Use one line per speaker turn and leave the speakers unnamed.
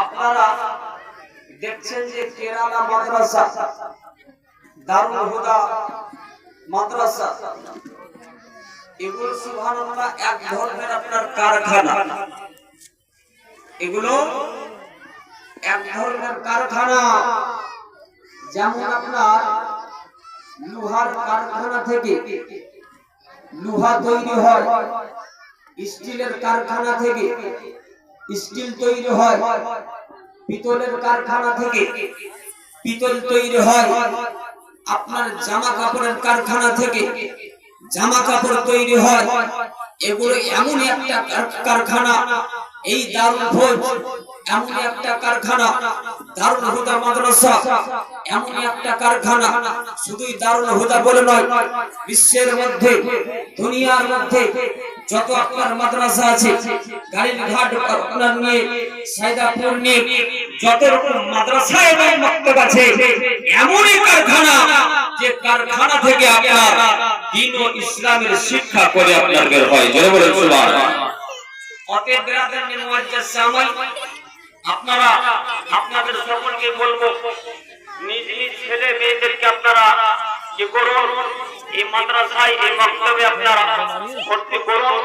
আপনারা দেখছেন যে কেরালা মাদ্রাসা, দারুল হুদা মাদ্রাসা, এগুলো সুবহানাল্লাহ এক ধরনের আপনার কারখানা। এগুলো এক ধরনের কারখানা। যেমন আপনার লোহার কারখানা থেকে লোহা তৈরি হয়। স্টিলের কারখানা থেকে স্টিল তৈরি হয়। পিতলের কারখানা থেকে পিতল তৈরি হয়। আপনার জামা কাপড়ের কারখানা থেকে জামা কাপড় তৈরি হয়। এগুলো এমন একটা কারখানা, এই দারুল ভোজ, এমন একটা কারখানা দারুল হুদা মাদ্রাসা এমন একটা কারখানা, শুধুই দারুল হুদা বলে নয়, বিশ্বের মধ্যে, দুনিয়ার মধ্যে যত আপনার মাদ্রাসা আছে গাড়ির ঘাট আপনার নিয়ে সাইদাপুর নিয়ে, যত রকম মাদ্রাসা এবং মক্তব আছে, এমনই কারখানা যে কারখানা থেকে আপনার দিন ও ইসলামের শিক্ষা করে আপনার বের হয়। জোরে বলে অতএব আপনারা, আপনাদের সকলকে বলব, নিজ নিজ ছেলে মেয়েদেরকে আপনারা কি করুন? এই মাদ্রাসায়, এই বক্তব্যে আপনারা ভর্তি করুন।